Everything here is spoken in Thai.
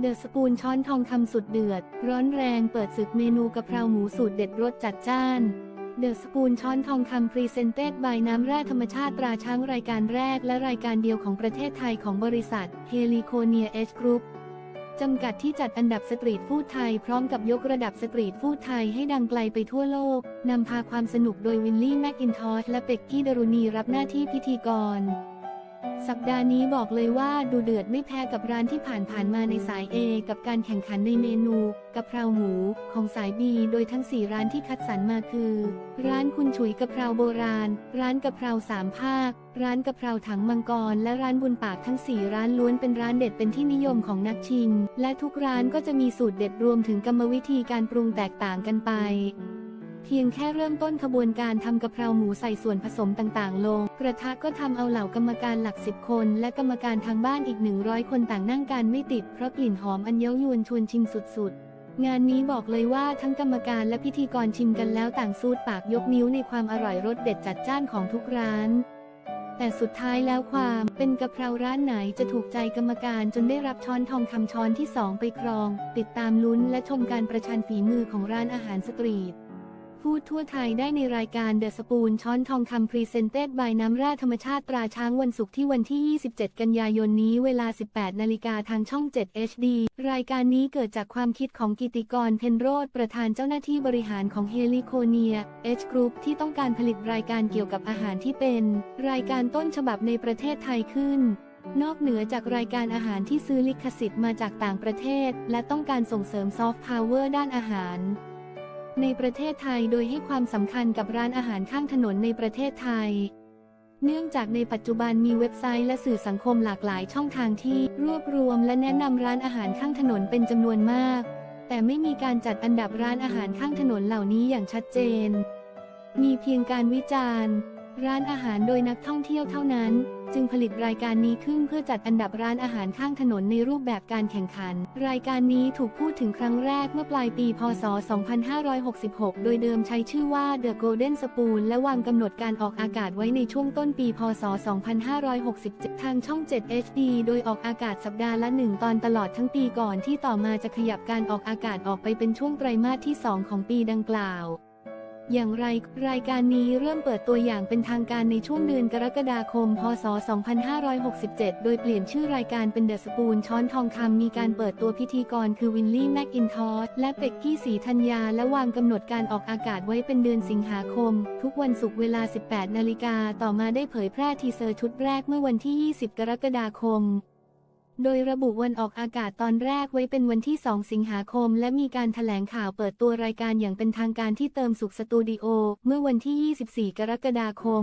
เดอะสปูนช้อนทองคำสุดเดือด ร้อนแรงเปิดศึกเมนูกะเพราหมูสูตรเด็ดรสจัดจ้าน เดอะสปูนช้อนทองคำพรีเซนเต็ดบายน้ำแร่ธรรมชาติตราช้างรายการแรกและรายการเดียวของประเทศไทยของบริษัทเฮลิโคเนียเอชกรุ๊ปจำกัดที่จัดอันดับสตรีทฟู้ดไทย พร้อมกับยกระดับสตรีทฟู้ดไทยให้ดังไกลไปทั่วโลก นำพาความสนุกโดยวินลี่แมคอินทอชและเป็กกี้ดารุณีรับหน้าที่พิธีกร สัปดาห์นี้บอกเลยว่าดูเดือดไม่แพ้กับร้านที่ผ่านๆมาในสาย A กับการแข่งขันในเมนูกะเพราหมูของสาย B โดยทั้ง 4 ร้านที่คัดสรรมาคือ ร้านคุณฉุยกะเพราโบราณ ร้านกะเพราสามภาค ร้านกะเพราถังมังกร และร้านบุญปากทั้ง 4 ร้านล้วนเป็นร้านเด็ดเป็นที่นิยมของนักชิม และทุกร้านก็จะมีสูตรเด็ดรวมถึงกรรมวิธีการปรุงแตกต่างกันไป เพียงแค่เริ่มต้นขบวนการทำกะเพราหมูใส่ส่วนผสมต่างๆ ลง กระทะก็ทำเอาเหล่ากรรมการหลักสิบคน และกรรมการทางบ้านอีก 100 คนต่างนั่งการไม่ติด เพราะกลิ่นหอมอันเย้ายวนชวนชิมสุดๆ งานนี้บอกเลยว่าทั้งกรรมการและพิธีกรชิมกันแล้วต่างซูดปากยกนิ้วในความอร่อยรสเด็ดจัดจ้านของทุกร้านแต่สุดท้ายแล้วความเป็นกะเพราร้านไหนจะถูกใจกรรมการจนได้รับช้อนทองคำช้อนที่สองไปครอง ติดตามลุ้นและชมการประชันฝีมือของร้านอาหารสตรีท พูดทั่วไทยได้ในรายการเดอะสปูนช้อนทองคำพรีเซนเต็ดบายน้ำแร่ธรรมชาติตราช้างวันศุกร์ที่วันที่ 27 กันยายนนี้เวลา 18 นาฬิกาทางช่อง 7 HD รายการนี้เกิดจากความคิดของกิติกรเพนโรดประธานเจ้าหน้าที่บริหารของเฮลิโคเนียเอชกรุ๊ปที่ต้องการผลิตรายการเกี่ยวกับอาหารที่เป็น รายการต้นฉบับในประเทศไทยขึ้นนอกเหนือจากรายการอาหารที่ซื้อลิขสิทธิ์มาจากต่างประเทศ และต้องการส่งเสริมซอฟต์พาวเวอร์ด้านอาหาร ในประเทศไทยโดยให้ความสำคัญกับร้านอาหารข้างถนนในประเทศไทย เนื่องจากในปัจจุบันมีเว็บไซต์และสื่อสังคมหลากหลายช่องทางที่รวบรวมและแนะนำร้านอาหารข้างถนนเป็นจำนวนมาก แต่ไม่มีการจัดอันดับร้านอาหารข้างถนนเหล่านี้อย่างชัดเจน มีเพียงการวิจารณ์ ร้านอาหารโดยนักท่องเที่ยวเท่านั้น จึงผลิตรายการนี้ขึ้นเพื่อจัดอันดับร้านอาหารข้างถนนในรูปแบบการแข่งขัน รายการนี้ถูกพูดถึงครั้งแรกเมื่อปลายปี พศ 2566 โดยเดิมใช้ชื่อว่า The Golden Spoon และวางกำหนดการออกอากาศไว้ในช่วงต้นปี พศ 2567 ทางช่อง 7 HD โดยออกอากาศสัปดาห์ละหนึ่งตอนตลอดทั้งปีก่อนที่ต่อมาจะขยับการออกอากาศออกไปเป็นช่วงไตรมาสที่ 2 ของปีดังกล่าว อย่างไรรายการนี้เริ่มเปิดตัวอย่างเป็นทางการในช่วงเดือนกรกฎาคม พศ 2567 โดยเปลี่ยนชื่อรายการเป็นเดอะสปูนช้อนทองคำมีการเปิดตัวพิธีกรคือวินลี่แมคอินทอชและเป็กกี้สีธัญญา และวางกำหนดการออกอากาศไว้เป็นเดือนสิงหาคม ทุกวันศุกร์เวลา 18 นาฬิกา ต่อมาได้เผยแพร่ทีเซอร์ชุดแรกเมื่อวันที่ 20 กรกฎาคม โดยระบุวันออกอากาศตอนแรกไว้เป็นวันที่ 2 สิงหาคม และมีการถแถลงข่าวเปิดตัวรายการอย่างเป็นทางการที่เติมสุขสตูดิโอ เมื่อวันที่ 24 กรกฎาคม